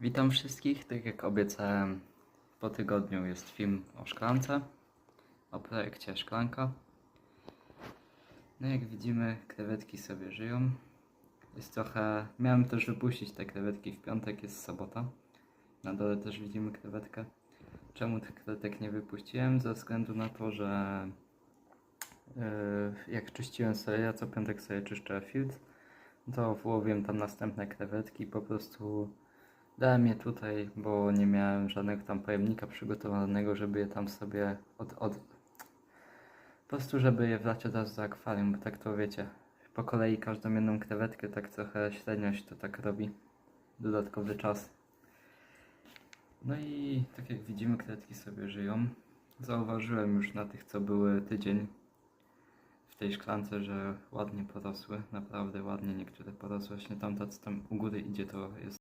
Witam wszystkich. Tak jak obiecałem, po tygodniu jest film o szklance, o projekcie Szklanka. No jak widzimy, krewetki sobie żyją. Jest trochę. Miałem też wypuścić te krewetki w piątek, jest sobota. Na dole też widzimy krewetkę. Czemu tych krewetek nie wypuściłem? Ze względu na to, że yy, jak czyściłem sobie, ja co piątek sobie czyszczę filtr, to włowiłem tam następne krewetki. Po prostu dałem je tutaj, bo nie miałem żadnego tam pojemnika przygotowanego, żeby je tam sobie od, od... Po prostu, żeby je wlać od razu do akwarium, bo tak to wiecie. Po kolei każdą jedną krewetkę, tak trochę średnio się to tak robi. Dodatkowy czas. No i tak jak widzimy, krewetki sobie żyją. Zauważyłem już na tych, co były tydzień w tej szklance, że ładnie porosły. Naprawdę ładnie niektóre porosły. Właśnie tamta, co tam u góry idzie, to jest